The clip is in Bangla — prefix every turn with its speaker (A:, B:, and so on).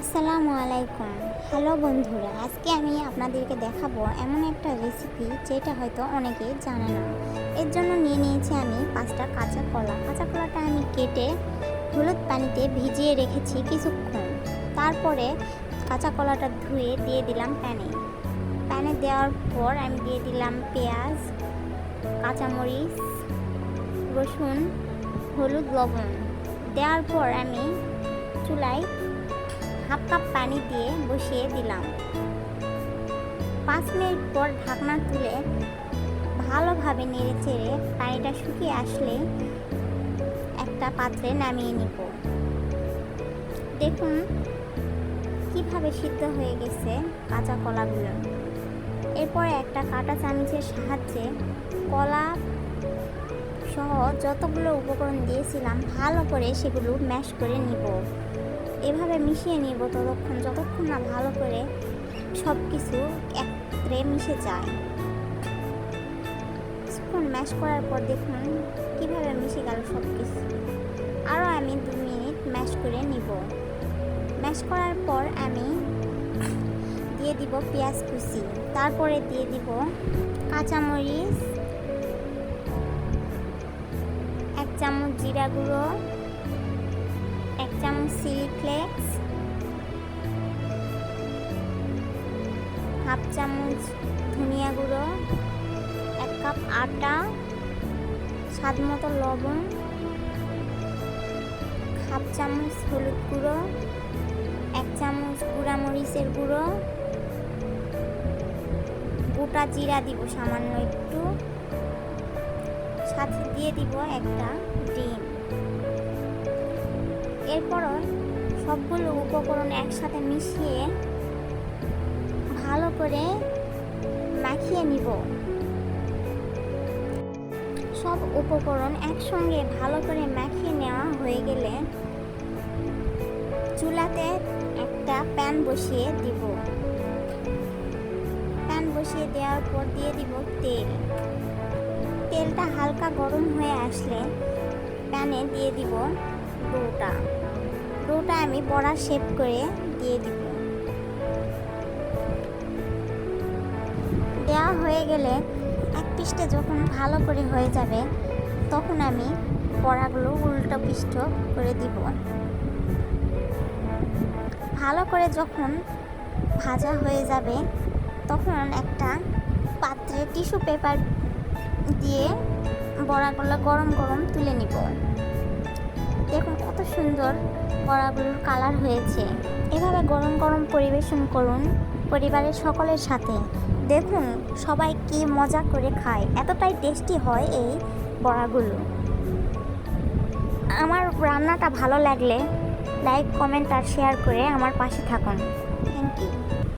A: আসসালামু আলাইকুম। হ্যালো বন্ধুরা, আজকে আমি আপনাদেরকে দেখাবো এমন একটা রেসিপি যেটা হয়তো অনেকেই জানে না। এর জন্য নিয়ে নিয়েছি আমি পাঁচটা কাঁচা কলা। কাঁচা কলাটা আমি কেটে হলুদ পানিতে ভিজিয়ে রেখেছি কিছুক্ষণ। তারপরে কাঁচা কলাটা ধুয়ে দিয়ে দিলাম প্যানে। প্যানে দেওয়ার পর আমি দিয়ে দিলাম পেঁয়াজ, কাঁচামরিচ, রসুন, হলুদ, লবণ। দেওয়ার পর আমি চুলায় হাফ কাপ পানি দিয়ে বসিয়ে দিলাম। পাঁচ মিনিট পর ঢাকনা তুলে ভালোভাবে নেড়ে চেড়ে পানিটা শুকিয়ে আসলে একটা পাত্রে নামিয়ে নিব। দেখুন কীভাবে সিদ্ধ হয়ে গেছে কাঁচা কলাগুলো। এরপরে একটা কাঁটা চামচের সাহায্যে কলা সহ যতগুলো উপকরণ দিয়েছিলাম, ভালো করে সেগুলো ম্যাশ করে নিব। এভাবে মিশিয়ে নিব ততক্ষণ, যতক্ষণ না ভালো করে সব কিছু একত্রে মিশে যায়। স্পুন ম্যাশ করার পর দেখুন কীভাবে মিশে গেল সব কিছু আরও আমি দু মিনিট ম্যাশ করে নিব। ম্যাশ করার পর আমি দিয়ে দিব পেঁয়াজ কুচি। তারপরে দিয়ে দিব কাঁচামরিচ, এক চামচ জিরা গুঁড়ো এক চামচ চিলি ফ্লেক্স হাফ চামচ ধনিয়া গুঁড়ো, এক কাপ আটা, স্বাদ মতো লবণ, হাফ চামচ হলুদ গুঁড়ো, এক চামচ গুঁড়া মরিচের গুঁড়ো, গোটা জিরা দিব সামান্য একটু, সাথে দিয়ে দিব একটা ডিম। এরপরও সবগুলো উপকরণ একসাথে মিশিয়ে ভালো করে মাখিয়ে নিব। সব উপকরণ একসঙ্গে ভালো করে মাখিয়ে নেওয়া হয়ে গেলে চুলাতে একটা প্যান বসিয়ে দিব। প্যান বসিয়ে দেওয়ার পর দিয়ে দিব তেল। তেলটা হালকা গরম হয়ে আসলে প্যানে দিয়ে দিব ডোটা ডোটা আমি বড়া শেপ করে দিয়ে দিব। দেওয়া হয়ে গেলে এক পিসটা যখন ভালো করে হয়ে যাবে, তখন আমি বড়াগুলো উল্টো পিষ্ট করে দিব। ভালো করে যখন ভাজা হয়ে যাবে, তখন একটা পাত্রে টিস্যু পেপার দিয়ে বড়াগুলো গরম গরম তুলে নিব। দেখুন কত সুন্দর বড়াগুলোর কালার হয়েছে। এভাবে গরম গরম পরিবেশন করুন পরিবারের সকলের সাথে। দেখুন সবাই কি মজা করে খায়, এতটাই টেস্টি হয় এই বড়াগুলো। আমার রান্নাটা ভালো লাগলে লাইক, কমেন্ট আর শেয়ার করে আমার পাশে থাকুন। Thank you.